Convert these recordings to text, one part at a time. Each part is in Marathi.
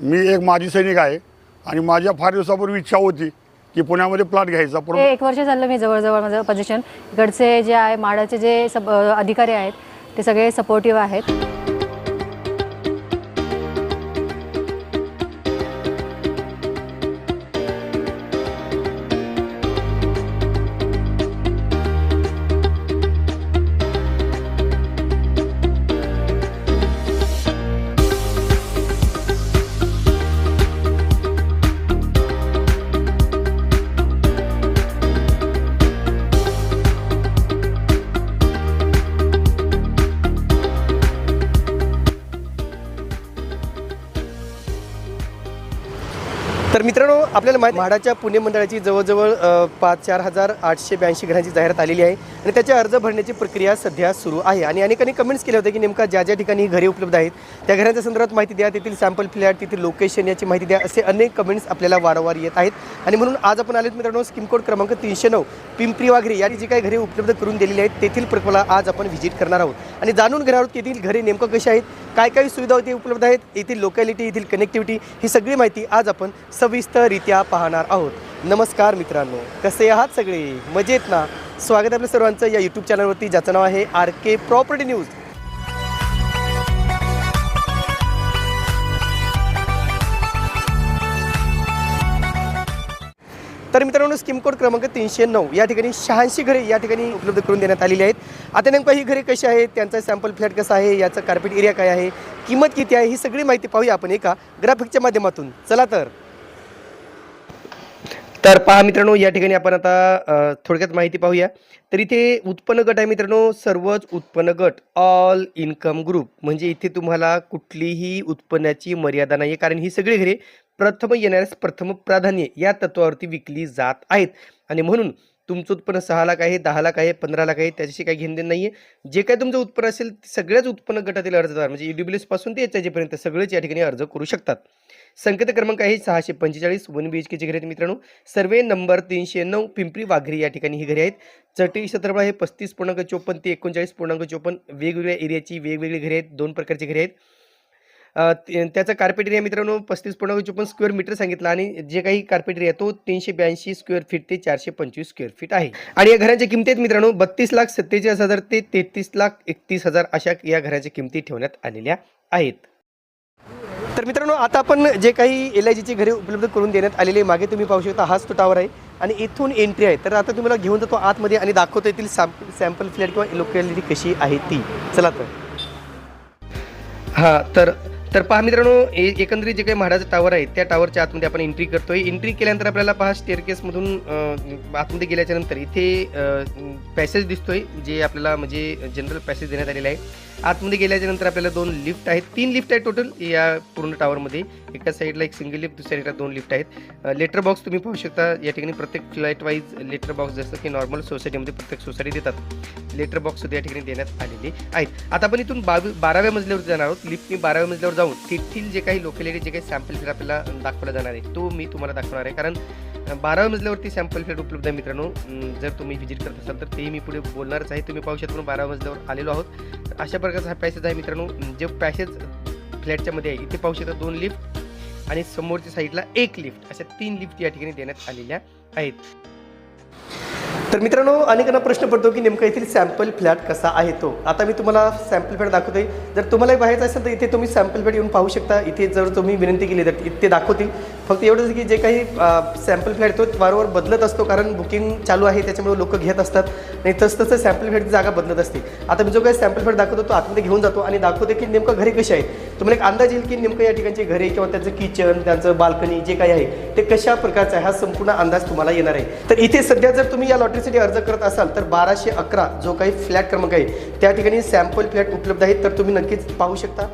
मी एक माजी सैनिक आहे आणि माझ्या फार दिवसापूर्वी इच्छा होती की पुण्यामध्ये प्लॉट घ्यायचा हे परंतु एक वर्ष झालं मी जवळजवळ माझं पोझिशन इकडचे जे आहे माडाचे जे सब अधिकारी आहेत ते सगळे सपोर्टिव्ह आहेत. आपल्याला माहिती म्हाडाच्या पुणे मंडळाची जवळजवळ पाच चार हजार आठशे ब्याऐंशी घरांची जाहिरात आलेली आहे. आणि त्याचे अर्ज भरण्याची प्रक्रिया सध्या सुरू आहे. आणि अनेकांनी कमेंट्स केले होते की नेमका ज्या ज्या ठिकाणी ही घरे उपलब्ध आहेत त्या घरांच्या संदर्भात माहिती द्या तेथील सॅम्पल फ्लॅट तेथील लोकेशन याची माहिती द्या असे अनेक कमेंट्स आपल्याला वारंवार येत आहेत. आणि म्हणून आज आपण आलेत मित्रांनो स्किम कोड क्रमांक तीनशे नऊ पिंपरी वाघरी या जी काही घरे उपलब्ध करून दिलेली आहेत तेथील प्रकल्पाला आज आपण व्हिजिट करणार आहोत. आणि जाणून घेणार आहोत तेथील घरे नेमकं कशी आहेत काय काय सुविधा होती उपलब्ध आहेत येथील लोकॅलिटी येथील कनेक्टिव्हिटी ही सगळी माहिती आज आपण सविस्तररित्या पाहणार आहोत. नमस्कार मित्रांनो कसे आहात सगळे? मजेत ना? स्वागत आहे आपल्या सर्वांचं या यूट्यूब चॅनलवरती ज्याचं नाव आहे आर के प्रॉपर्टी न्यूज तर मित्रांनो स्कीम कोड क्रमांक तीनशे नऊ या ठिकाणी शहाऐंशी घरे या ठिकाणी उपलब्ध करून देण्यात आलेली आहेत. आता नेमकं ही घरे कशी आहेत त्यांचा सॅम्पल फ्लॅट कसा आहे याचा कार्पेट एरिया काय आहे किंमत किती आहे ही सगळी माहिती पाहूया आपण एका ग्राफिकच्या माध्यमातून. चला तर. तर पहा मित्रांनो या ठिकाणी आपण आता थोडक्यात माहिती पाहूया. तर इथे उत्पन्न गट आहे मित्रांनो सर्वच उत्पन्न गट ऑल इन्कम ग्रुप म्हणजे इथे तुम्हाला कुठलीही उत्पन्नाची मर्यादा नाही आहे कारण ही सगळी घरे प्रथम येणाऱ्यास प्रथम प्राधान्य या तत्वावरती विकली जात आहेत. आणि म्हणून तुमचं उत्पन्न सहा लाख आहे दहा लाख आहे पंधरा लाख आहे त्याच्याशी काही घेणं नाही आहे जे काही तुमचं उत्पन्न असेल ते सगळ्याच उत्पन्न गटातील अर्जदार म्हणजे ई पासून ते एच सगळेच या ठिकाणी अर्ज करू शकतात. संकेत क्रमांक आहे सहाशे पंचेचाळीस वन बी एच केची घरे आहेत मित्रांनो. सर्वे नंबर तीनशे नऊ पिंपरी वाघरी या ठिकाणी ही घरे आहेत. चटई क्षेत्रफळ आहे पस्तीस पूर्णांक चोपन्न ते एकोणचाळीस पूर्णांक चोपन्न. वेगवेगळ्या एरियाची वेगवेगळी घरे आहेत दोन प्रकारची घरे आहेत. त्याचा कार्पेट एरिया मित्रांनो पस्तीस पूर्णांक चोपन्न स्क्वेअर मीटर सांगितलं आणि जे काही कार्पेट एरिया तो तीनशे ब्याऐंशी स्क्वेअर फीट ते चारशे पंचवीस स्क्वेअर फीट आहे. आणि या घरांच्या किमती आहेत मित्रांनो बत्तीस लाख सत्तेचाळीस हजार ते तेहतीस लाख एकतीस हजार अशा या घराच्या किमती ठेवण्यात आलेल्या आहेत. तर मित्रांनो आता आपण जे काही एल आय जीची घरे उपलब्ध करून देण्यात आलेले मागे तुम्ही पाहू शकता हाच तो टावर आहे आणि इथून एंट्री आहे. तर आता तुम्हाला घेऊन जातो आतमध्ये आणि दाखवतो येथील सॅम्प सॅम्पल फ्लॅट किंवा लोकॅलिटी कशी आहे ती. चला तर. हां तर तर पहा मित्रांनो एकंदरीत जे काही म्हाडाचं टावर आहे त्या टावरच्या आतमध्ये आपण एंट्री करतोय. एंट्री केल्यानंतर आपल्याला पहा स्टेअरकेसमधून आतमध्ये गेल्याच्यानंतर इथे पॅसेज दिसतोय जे आपल्याला म्हणजे जनरल पॅसेज देण्यात आलेला आहे. आतमध्ये गेल्याच्यानंतर आपल्याला दोन लिफ्ट आहेत. तीन लिफ्ट आहेत टोटल या पूर्ण टावरमध्ये एका साईडला एक सिंगल लिफ्ट दुसऱ्या साईडला दोन लिफ्ट आहेत. लेटर बॉक्स तुम्ही पाहू शकता. या ठिकाणी प्रत्येक फ्लॅट वाईज लेटर बॉक्स जसं की नॉर्मल सोसायटीमध्ये प्रत्येक सोसायटी देतात. लेटर बॉक्स सुद्धा या ठिकाणी देण्यात आलेले आहेत. आता आपण इथून बावी बाराव्या मजल्यावर जाणार आहोत. लिफ्टनी बाराव्या मजल्यावर जाऊन तेथील जे काही लोकॅलिटी जे काही सॅम्पल आपल्याला दाखवला जाणार आहे तो मी तुम्हाला दाखवणार आहे. कारण बारा मजल्यावरती सॅम्पल फ्लॅट उपलब्ध आहे मित्रांनो. जर तुम्ही व्हिजिट करत असाल तर तेही मी पुढे बोलणारच आहे. तुम्ही पाहू शकता बारा मजल्यावर आलेलो आहोत. अशा प्रकारचा हा पॅसेज आहे मित्रांनो. जे पॅसेज फ्लॅटच्या मध्ये आहे इथे पाहू शकता दोन लिफ्ट आणि समोरच्या साईडला एक लिफ्ट अशा तीन लिफ्ट या ठिकाणी देण्यात आलेल्या आहेत. तर मित्रांनो अनेकांना प्रश्न पडतो की नेमका येथील सॅम्पल फ्लॅट कसा आहे तो? आता मी तुम्हाला सॅम्पल फ्लॅट दाखवतोय. जर तुम्हालाही पाहायचं असेल तर इथे तुम्ही सॅम्पल फ्लॅट येऊन पाहू शकता. इथे जर तुम्ही विनंती केली तर इथे दाखवतील. फक्त एवढंच की जे काही सॅम्पल फ्लॅट तो वारंवार बदलत असतो कारण बुकिंग चालू आहे त्याच्यामुळे लोक घेत असतात. नाही तसं तसं सॅम्पल फ्लॅटची जागा बदलत असते. आता मी जो काही सॅम्पल फ्लॅट दाखवतो तो आतमध्ये घेऊन जातो आणि दाखवते की नेमकं घरे कशी आहे. तुम्हाला एक अंदाज येईल की नेमकं या ठिकाणची घरे किंवा त्यांचं किचन त्यांचं बाल्कनी जे काही आहे ते कशा प्रकारचं आहे हा संपूर्ण अंदाज तुम्हाला येणार आहे. तर इथे सध्या जर तुम्ही या लॉटरीसाठी अर्ज करत असाल तर बाराशे अकरा जो काही फ्लॅट क्रमांक आहे त्या ठिकाणी सॅम्पल फ्लॅट उपलब्ध आहेत तर तुम्ही नक्कीच पाहू शकता.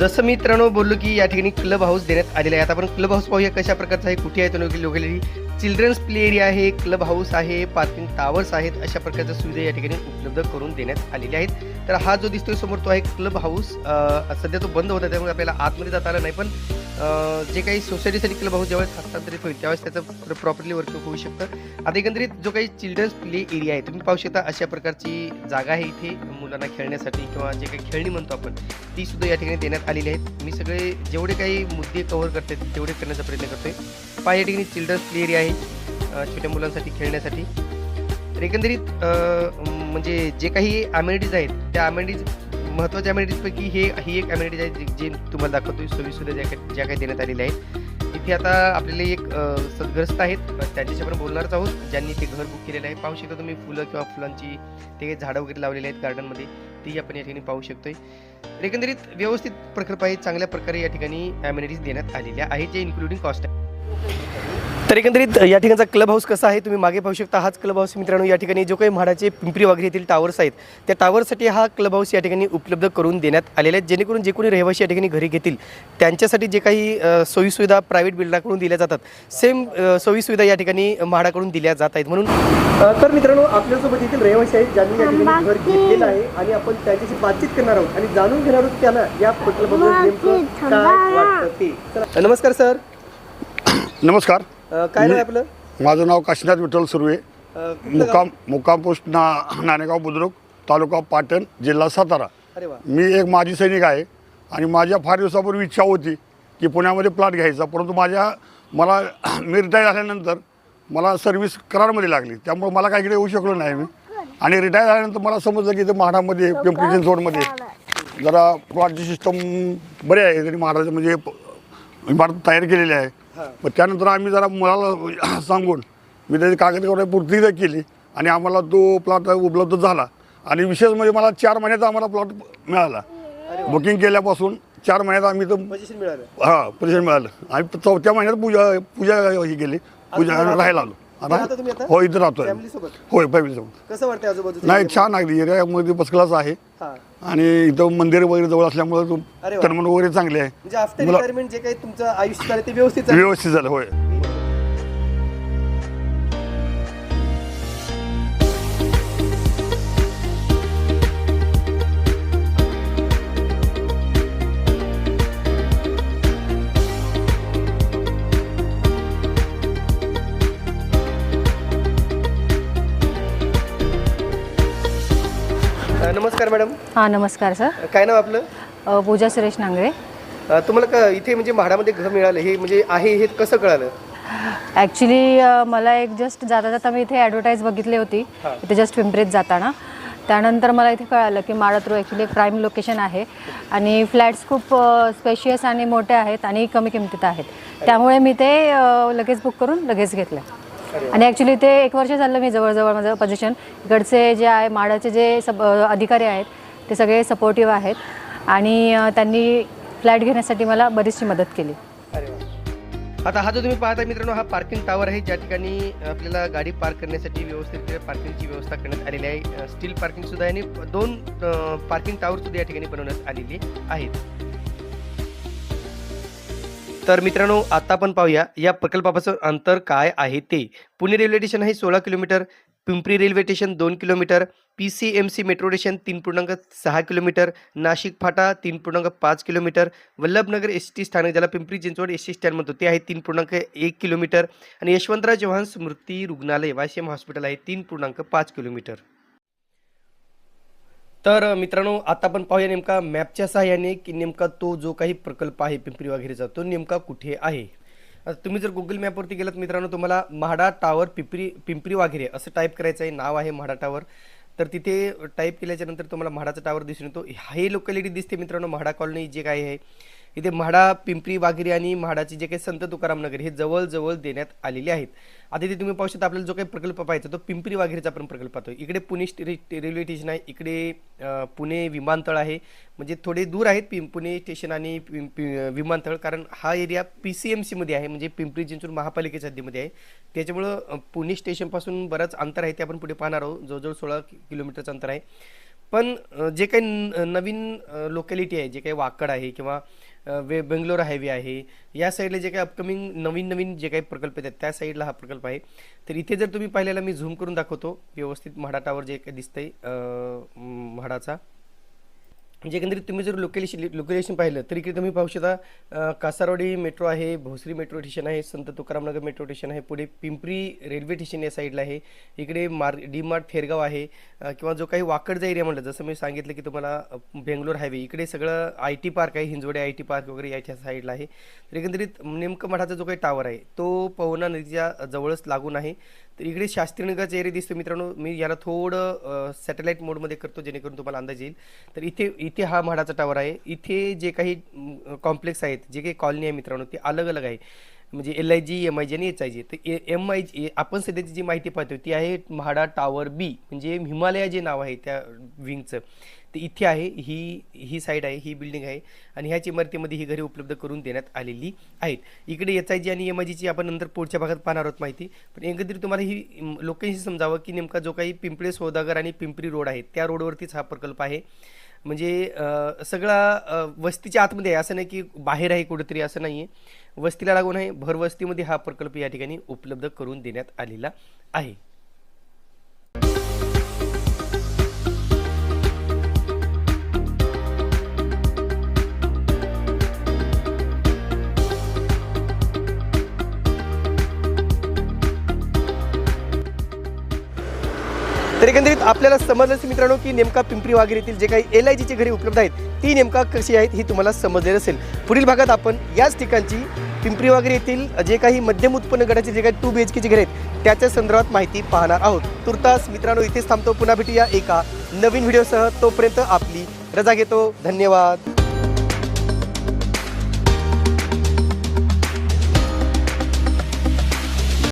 जसं मित्रांनो बोललो की या ठिकाणी क्लब हाऊस देण्यात आलेलं आहे. आता आपण क्लब हाऊस पाहूया कशा प्रकारचं आहे कुठे आहे तो लोकेलिटी चिल्ड्रन्स प्ले एरिया आहे क्लब हाऊस आहे पार्किंग टावर्स आहेत अशा प्रकारच्या सुविधा या ठिकाणी उपलब्ध करून देण्यात आलेल्या आहेत. तर हा जो दिसतोय समोर तो आहे क्लब हाऊस. सध्या तो बंद होता त्यामुळे आपल्याला आतमध्ये जाता आलं नाही पण जे काही सोसायटीसाठी क्लब हाऊस ज्यावेळेस हस्तांतरित होईल त्यावेळेस त्याचं प्रॉपरली वर्क होऊ शकतं. आता एकंदरीत जो काही चिल्ड्रन्स प्ले एरिया आहे तुम्ही पाहू शकता अशा प्रकारची जागा आहे इथे मुलांना खेळण्यासाठी किंवा जे काही खेळणी म्हणतो आपण ती सुद्धा या ठिकाणी देण्यात आलेले आहेत. मी सगळे जेवढे काही मुद्दे कव्हर करते तेवढे करण्याचा प्रयत्न करतोय. पहा या ठिकाणी चिल्ड्रन्स प्ले एरिया आहे छोट्या मुलांसाठी खेळण्यासाठी. तर एकंदरीत म्हणजे जे काही अमेनिटीज आहेत त्या अमेनिटीज महत्त्वाच्या अमेनिटीजपैकी हे ही एक अमेनिटीज आहे जे तुम्हाला दाखवतोय. सोयीसुद्धा ज्या काही ज्या काही देण्यात आलेल्या आहेत. इथे आता आपल्याला एक सद्ग्रस्त आहेत. त्यांच्याशी आपण बोलणारच आहोत. ज्यांनी ते घर बुक केलेलं आहे. पाहू शकता तुम्ही फुलं किंवा फुलांची ते झाडं वगैरे लावलेली आहेत गार्डनमध्ये ती आपण या ठिकाणी पाहू शकतोय. तर एकंदरीत व्यवस्थित प्रकल्प आहे चांगल्या प्रकारे या ठिकाणी अमेनिटीज देण्यात आलेल्या आहेत जे इन्क्लुडिंग कॉस्ट आहे. तर एकंदरीत या ठिकाणचा क्लब हाऊस कसा आहे? तुम्ही मागे पाहू शकता हाच क्लब हाऊस मित्रांनो. या ठिकाणी जो काही म्हाडाचे पिंपरी वगैरे येथील टावर्स आहेत त्या टावरसाठी हा क्लब हाऊस या ठिकाणी उपलब्ध करून देण्यात आलेले आहेत जेणेकरून जे कोणी रहिवासी या ठिकाणी घरी घेतील त्यांच्यासाठी जे काही सोयीसुविधा प्रायव्हेट बिल्डराकडून दिल्या जातात सेम सोयीसुविधा या ठिकाणी म्हाडाकडून दिल्या जात आहेत. म्हणून तर मित्रांनो आपल्यासोबत येथील रहिवासी आहेत ज्यांनी या ठिकाणी घर घेतलेलं आहे आणि आपण त्यांच्याशी बातचीत करणार आहोत आणि जाणून घेणार आहोत त्यांना या प्रकल्पाबद्दल नेमकं काय वाटतं ते. चला, नमस्कार सर नमस्कार. अ, काय नाव आहे आपलं? माझं नाव काशीनाथ विठ्ठल सुर्वे. अ, कुठलं गाव? मुक्काम मुक्काम पोस्ट ना नाणेगाव बुद्रुक तालुका पाटण जिल्हा सातारा. अरे वा. मी एक माजी सैनिक आहे आणि माझ्या फार दिवसापूर्वी इच्छा होती की पुण्यामध्ये प्लॉट घ्यायचा परंतु माझ्या मला मी रिटायर झाल्यानंतर मला सर्व्हिस करारमध्ये लागली. त्यामुळे मला काही इकडे येऊ शकलो नाही मी. आणि रिटायर झाल्यानंतर मला समजलं की इथं म्हाडामध्ये पिंपरी चिंचवडमध्ये जरा प्लॉटची सिस्टम बरी आहे तरी महाराज म्हणजे प- इमारत तयार केलेली आहे. मग त्यानंतर आम्ही जरा मुलाला सांगून मी त्याची कागदपत्र पूर्ती केली आणि आम्हाला तो प्लॉट उपलब्ध झाला. आणि विशेष म्हणजे मला चार महिन्याचा आम्हाला प्लॉट मिळाला. बुकिंग केल्यापासून चार महिन्यात आम्ही तर पोझिशन मिळालं. हा परिषद मिळालं. आणि चौथ्या महिन्यात पूजा पूजा ही केली पूजा? राहायला आलो. राहता तुम्ही आता? हो इथं राहतोय Family सोबत? होय फॅमिली सोबत कसं वाटतं आजूबाजूचं नाही एरिया? छान अगदी एरियामध्ये बसक्लास आहे हा आणि इथं मंदिर वगैरे जवळ असल्यामुळे अरे वा. वगैरे चांगले आहे म्हणजे आफ्टर मुला- रिटायरमेंट जे काही तुमचं आयुष्य झालं ते व्यवस्थित झालं व्यवस्थित झालं होय हां नमस्कार सर. काय नाव आपलं? अ, पूजा सुरेश नांगरे. अ, तुम्हाला का इथे म्हणजे म्हाडामध्ये घर मिळालं? हे म्हणजे आहे हे कसं कळालं? ॲक्च्युली मला एक जस्ट जाता जाता मी इथे ॲडव्हर्टाईज बघितली होती. हां. इथे जस्ट पिंपरीत जाताना. त्यानंतर मला इथे कळालं की माळा थ्रू ॲक्च्युली एक प्राईम लोकेशन आहे. आणि फ्लॅट्स खूप स्पेशियस आणि मोठे आहेत आणि कमी किमतीत आहेत. त्यामुळे मी ते अ, लगेच बुक करून लगेच घेतलं. आणि ॲक्च्युली ते एक वर्ष झालं मी जवळजवळ माझं पोझिशन इकडचे जे आहे माडाचे जे सब अ, अधिकारी आहेत ते सगळे सपोर्टिव्ह आहेत. आणि त्यांनी फ्लॅट घेण्यासाठी मला बरीचशी मदत केली. अरे आता हा जो तुम्ही पाहता मित्रांनो हा पार्किंग टावर आहे. ज्या ठिकाणी आपल्याला गाडी पार्क करण्यासाठी व्यवस्थित पार्किंगची व्यवस्था करण्यात आलेली आहे. स्टील पार्किंग सुद्धा आहे. आणि दोन पार्किंग टावर सुद्धा या ठिकाणी बनवण्यात आलेली आहेत. तर मित्रांनो आता आपण पाहूया या प्रकल्पापासून अंतर काय आहे ते. पुणे रेल्वे स्टेशन आहे सोळा किलोमीटर पिंपरी रेल्वे स्टेशन दोन kilometre P C M C metro station तीन पूर्णांक सहा किलोमीटर नाशिक फाटा तीन पूर्णांक पाच किलोमीटर वल्लभनगर एस टी स्थानक ज्याला Pimpri Chinchwad S T stand म्हणतो ते आहे तीन पूर्णांक एक किलोमीटर. आणि यशवंतराव चव्हाण स्मृती रुग्णालय वाशिम हॉस्पिटल आहे तीन पूर्णांक पाच किलोमीटर. तर मित्रांनो आता आपण पाहूया नेमका मॅपच्या सहाय्याने की नेमका तो जो काही प्रकल्प आहे पिंपरी वगैरेचा तो नेमका कुठे आहे? तुम्ही जर गुगल मॅपवरती गेलात मित्रांनो तुम्हाला म्हाडा टावर पिंपरी पिंपरी वाघेरे असं टाईप करायचं आहे नाव आहे म्हाडा टावर. तर तिथे टाईप केल्याच्यानंतर तुम्हाला म्हाडाचा टावर दिसून येतो. हे लोकॅलिटी दिसते मित्रांनो म्हाडा कॉलनी जे काय आहे इथे म्हाडा पिंपरी वाघेरी आणि म्हाडाची जे काही संत तुकाराम नगर हे जवळजवळ देण्यात आलेले आहेत. आता इथे तुम्ही पाहू शकता आपल्याला जो काही प्रकल्प पाहायचा तो पिंपरी वाघेरीचा पण प्रकल्प पाहतो इकडे पुणे स्टे- रेल्वे स्टेशन आहे इकडे पुणे विमानतळ आहे. म्हणजे थोडे दूर आहेत पिं पुणे स्टेशन आणि विमानतळ कारण हा एरिया पी सी एम सीमध्ये आहे म्हणजे पिंपरी चिंचवड महापालिकेच्या हद्दीमध्ये आहे. त्याच्यामुळं पुणे स्टेशनपासून बरंच अंतर आहे ते आपण पुढे पाहणार आहोत. जवळजवळ सोळा किलोमीटरचं अंतर आहे. पण जे काही नवीन लोकॅलिटी आहे जे काही वाकड आहे किंवा वे बेंगलोर हायवे आहे. या साईडला जे काही अपकमिंग नवीन नवीन जे काही प्रकल्प आहेत त्या साईडला हा प्रकल्प आहे. तर इथे जर तुम्ही पाहिलेला मी झूम करून दाखवतो व्यवस्थित म्हाडा टावर जे काही दिसतंय म्हाडाचा. म्हणजे एकंदरीत तुम्ही जर लोकेशन लोकेशन पाहिलं तर इकडे तुम्ही पाहू शकता कासारवाडी मेट्रो आहे भोसरी मेट्रो स्टेशन आहे संत तुकारामनगर मेट्रो स्टेशन आहे पुढे पिंपरी रेल्वे स्टेशन या साईडला आहे. इकडे मार डी मार्ट फेरगाव आहे किंवा जो काही वाकडचा एरिया म्हणलं जसं मी सांगितलं की तुम्हाला बेंगलोर हायवे इकडे सगळं आय टी पार्क आहे हिंजवडे आय टी पार्क वगैरे याच्या साईडला आहे. तर एकंदरीत नेमकं मठाचा जो काही टावर आहे तो पवना नदीच्या जवळच लागून आहे. तर इकडे शास्त्रीनगरचा एरिया दिसतो मित्रांनो मी याला थोडं सॅटेलाईट मोडमध्ये करतो जेणेकरून तुम्हाला अंदाज येईल. तर इथे इथे हा म्हाडाचा टावर आहे. इथे जे काही कॉम्प्लेक्स आहेत जे काही कॉलनी आहे मित्रांनो ते अलग अलग आहे. म्हणजे L I G M I G आणि एच आय जी तर एम आय जी आपण सध्याची जी माहिती पाहतो ती आहे म्हाडा टावर बी म्हणजे हिमालया जे नाव आहे त्या विंगचं तर इथे आहे ही ही साईड आहे ही बिल्डिंग आहे आणि ह्याच इमारतीमध्ये ही घरे उपलब्ध करून देण्यात आलेली आहेत. इकडे एच आय जी आणि एम आय जीची आपण नंतर पुढच्या भागात पाहणार आहोत माहिती. पण एकंदरीत तुम्हाला ही लोकेशन समजावं की नेमका जो काही पिंपळे सौदागर आणि पिंपरी रोड आहे त्या रोडवरतीच हा प्रकल्प आहे. म्हणजे सगळा वस्तीच्या आतमध्ये आहे. असं नाही की बाहेर आहे कुठेतरी असं नाही आहे वस्तीला लागून आहे भरवस्तीमध्ये हा प्रकल्प या ठिकाणी उपलब्ध करून देण्यात आलेला आहे. एकंदरीत आपल्याला समजलं असेल मित्रांनो की नेमका पिंपरी वाघेर येथील जे काही एल आय जीची घरी उपलब्ध आहेत ती नेमका कशी आहेत ही तुम्हाला समजलेलं असेल. पुढील भागात आपण याच ठिकाणची पिंपरी वाघेर येथील जे काही मध्यम उत्पन्न गटाचे जे काही टू बी एच केची घरे आहेत त्याच्या संदर्भात माहिती पाहणार आहोत. तुर्तास मित्रांनो इथेच थांबतो पुन्हा भेटूया एका नवीन व्हिडिओसह. तोपर्यंत आपली रजा घेतो. धन्यवाद.